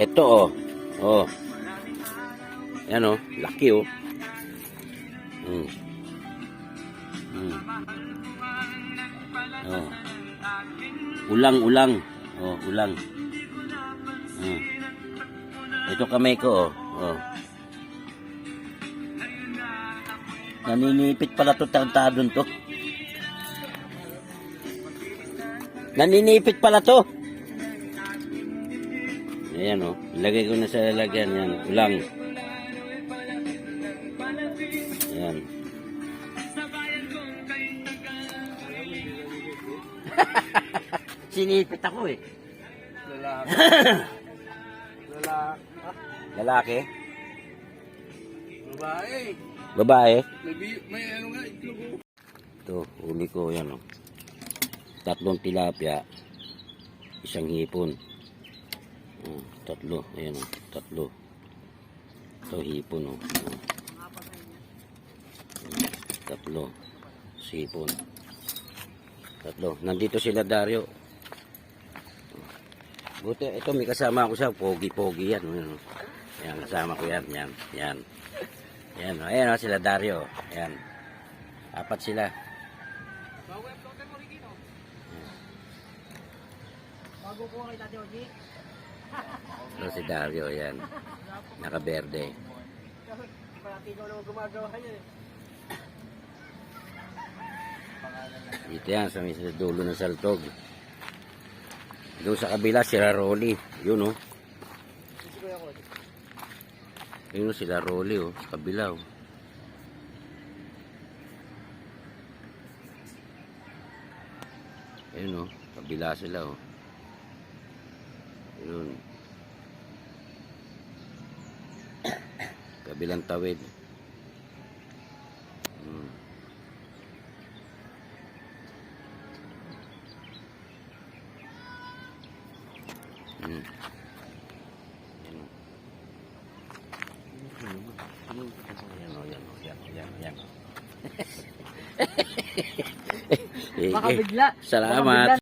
Ito oh. Oh. Yan oh, laki oh. Hmm. Hmm. Oh. Ulang-ulang. Oh, ulang. Hmm. Ito kamay ko oh. Oh. Naninipit pala to tagtadon to. Naninipit pala to. Ayan o. Ilagay ko na sa lalagyan. Yan. Ulang. Ayan. Sinipit ako eh. Lalaki. Lalaki. Lalaki. Babae. Babae. May, may ano nga, itlog oh. Ito. Huli ko. Yan o. Tatlong tilapia. Isang hipon. Oh, tatlo. Ayan o. Tatlo. Ito hipon o. Oh. Tatlo. Sipon. Tatlo. Nandito sila Dario. Buti, ito may kasama ako siya. Pogi-pogi yan. Yan, kasama ko yan. Yan, yan. Yan, ayan oh, sila Dario. Ayan. Apat sila. Bago ko kay Tati Oji. Ito si Dario, yan. Nakaberde. Parati ko naman gumagawa niya eh. Dito yan, sa sa dulo ng saltog. Doon sa kabila, sila Rolly. Yun, oh. Yun, oh, sila Rolly, oh. Sa kabila, oh. Ayun, oh. Kabila sila, oh. Yun. Kabilang tawid. Hmm. Hmm. Yan yan yan Baka bigla. Salamat, Baka bigla